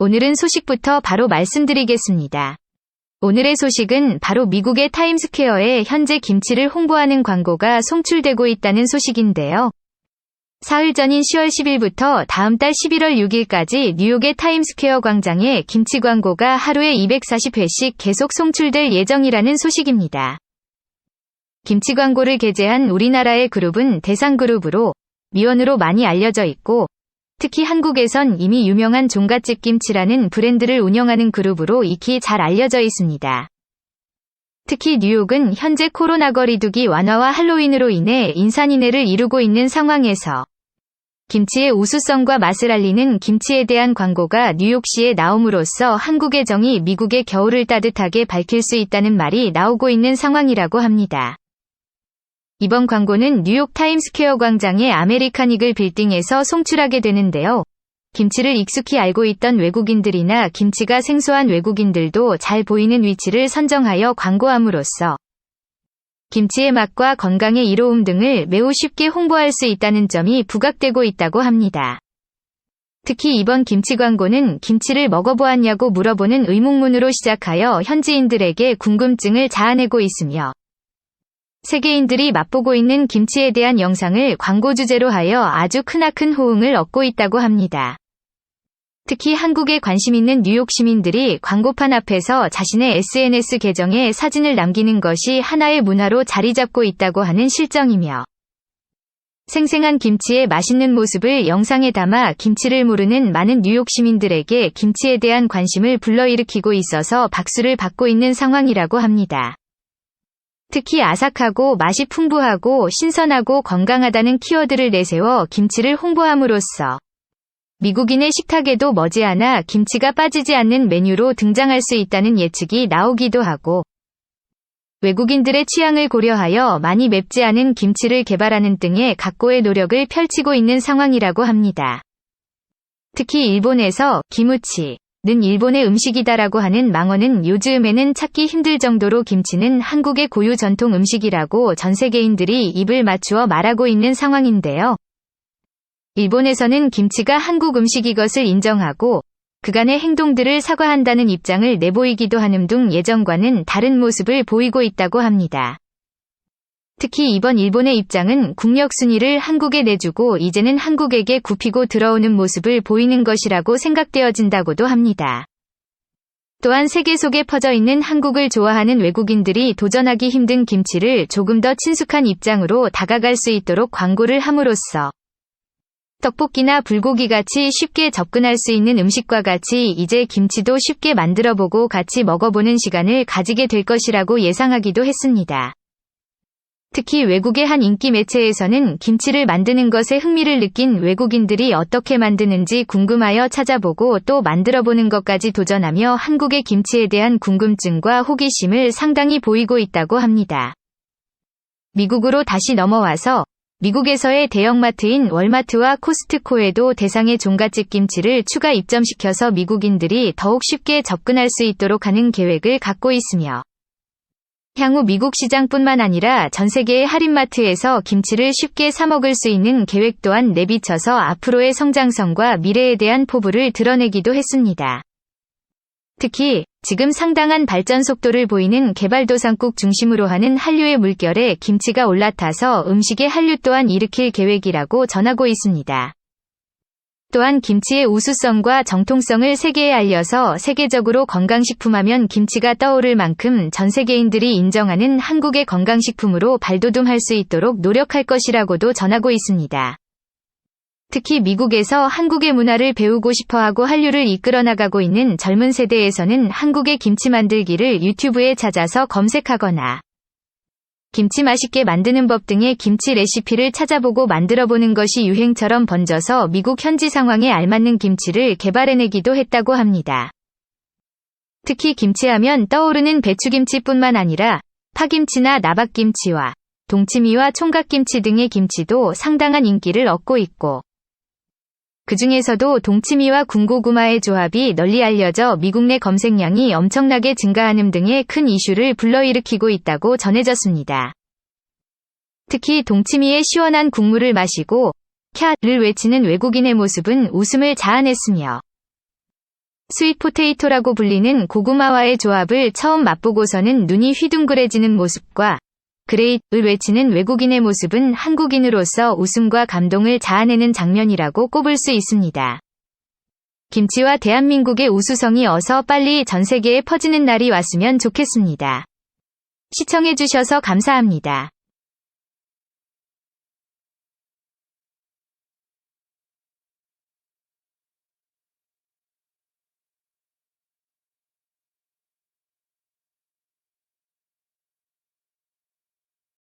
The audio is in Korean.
오늘은 소식부터 바로 말씀드리겠습니다. 오늘의 소식은 바로 미국의 타임스퀘어에 현재 김치를 홍보하는 광고가 송출되고 있다는 소식인데요. 사흘 전인 10월 10일부터 다음 달 11월 6일까지 뉴욕의 타임스퀘어 광장에 김치 광고가 하루에 240회씩 계속 송출될 예정이라는 소식입니다. 김치 광고를 게재한 우리나라의 그룹은 대상 그룹으로 미원으로 많이 알려져 있고 특히 한국에선 이미 유명한 종갓집 김치라는 브랜드를 운영하는 그룹으로 익히 잘 알려져 있습니다. 특히 뉴욕은 현재 코로나 거리두기 완화와 할로윈으로 인해 인산인해를 이루고 있는 상황에서 김치의 우수성과 맛을 알리는 김치에 대한 광고가 뉴욕시에 나옴으로써 한국의 정이 미국의 겨울을 따뜻하게 밝힐 수 있다는 말이 나오고 있는 상황이라고 합니다. 이번 광고는 뉴욕 타임스퀘어 광장의 아메리칸 이글 빌딩에서 송출하게 되는데요. 김치를 익숙히 알고 있던 외국인들이나 김치가 생소한 외국인들도 잘 보이는 위치를 선정하여 광고함으로써 김치의 맛과 건강의 이로움 등을 매우 쉽게 홍보할 수 있다는 점이 부각되고 있다고 합니다. 특히 이번 김치 광고는 김치를 먹어보았냐고 물어보는 의문문으로 시작하여 현지인들에게 궁금증을 자아내고 있으며 세계인들이 맛보고 있는 김치에 대한 영상을 광고 주제로 하여 아주 크나큰 호응을 얻고 있다고 합니다. 특히 한국에 관심 있는 뉴욕 시민들이 광고판 앞에서 자신의 SNS 계정에 사진을 남기는 것이 하나의 문화로 자리 잡고 있다고 하는 실정이며 생생한 김치의 맛있는 모습을 영상에 담아 김치를 모르는 많은 뉴욕 시민들에게 김치에 대한 관심을 불러일으키고 있어서 박수를 받고 있는 상황이라고 합니다. 특히 아삭하고 맛이 풍부하고 신선하고 건강하다는 키워드를 내세워 김치를 홍보함으로써 미국인의 식탁에도 머지않아 김치가 빠지지 않는 메뉴로 등장할 수 있다는 예측이 나오기도 하고 외국인들의 취향을 고려하여 많이 맵지 않은 김치를 개발하는 등의 각고의 노력을 펼치고 있는 상황이라고 합니다. 특히 일본에서 기무치 는 일본의 음식이다라고 하는 망어는 요즘에는 찾기 힘들 정도로 김치는 한국의 고유 전통 음식이라고 전 세계인들이 입을 맞추어 말하고 있는 상황인데요. 일본에서는 김치가 한국 음식이 것을 인정하고 그간의 행동들을 사과한다는 입장을 내보이기도 하는 등 예전과는 다른 모습을 보이고 있다고 합니다. 특히 이번 일본의 입장은 국력 순위를 한국에 내주고 이제는 한국에게 굽히고 들어오는 모습을 보이는 것이라고 생각되어진다고도 합니다. 또한 세계 속에 퍼져 있는 한국을 좋아하는 외국인들이 도전하기 힘든 김치를 조금 더 친숙한 입장으로 다가갈 수 있도록 광고를 함으로써 떡볶이나 불고기 같이 쉽게 접근할 수 있는 음식과 같이 이제 김치도 쉽게 만들어보고 같이 먹어보는 시간을 가지게 될 것이라고 예상하기도 했습니다. 특히 외국의 한 인기 매체에서는 김치를 만드는 것에 흥미를 느낀 외국인들이 어떻게 만드는지 궁금하여 찾아보고 또 만들어보는 것까지 도전하며 한국의 김치에 대한 궁금증과 호기심을 상당히 보이고 있다고 합니다. 미국으로 다시 넘어와서 미국에서의 대형마트인 월마트와 코스트코에도 대상의 종갓집 김치를 추가 입점시켜서 미국인들이 더욱 쉽게 접근할 수 있도록 하는 계획을 갖고 있으며 향후 미국 시장뿐만 아니라 전 세계의 할인마트에서 김치를 쉽게 사 먹을 수 있는 계획 또한 내비쳐서 앞으로의 성장성과 미래에 대한 포부를 드러내기도 했습니다. 특히 지금 상당한 발전 속도를 보이는 개발도상국 중심으로 하는 한류의 물결에 김치가 올라타서 음식의 한류 또한 일으킬 계획이라고 전하고 있습니다. 또한 김치의 우수성과 정통성을 세계에 알려서 세계적으로 건강식품 하면 김치가 떠오를 만큼 전 세계인들이 인정하는 한국의 건강식품으로 발돋움할 수 있도록 노력할 것이라고도 전하고 있습니다. 특히 미국에서 한국의 문화를 배우고 싶어하고 한류를 이끌어 나가고 있는 젊은 세대에서는 한국의 김치 만들기를 유튜브에 찾아서 검색하거나 김치 맛있게 만드는 법 등의 김치 레시피를 찾아보고 만들어보는 것이 유행처럼 번져서 미국 현지 상황에 알맞는 김치를 개발해내기도 했다고 합니다. 특히 김치하면 떠오르는 배추김치뿐만 아니라 파김치나 나박김치와 동치미와 총각김치 등의 김치도 상당한 인기를 얻고 있고 그 중에서도 동치미와 군고구마의 조합이 널리 알려져 미국 내 검색량이 엄청나게 증가하는 등의 큰 이슈를 불러일으키고 있다고 전해졌습니다. 특히 동치미의 시원한 국물을 마시고 캬를 외치는 외국인의 모습은 웃음을 자아냈으며 스윗 포테이토라고 불리는 고구마와의 조합을 처음 맛보고서는 눈이 휘둥그레지는 모습과 그레이트을 외치는 외국인의 모습은 한국인으로서 웃음과 감동을 자아내는 장면이라고 꼽을 수 있습니다. 김치와 대한민국의 우수성이 어서 빨리 전 세계에 퍼지는 날이 왔으면 좋겠습니다. 시청해주셔서 감사합니다.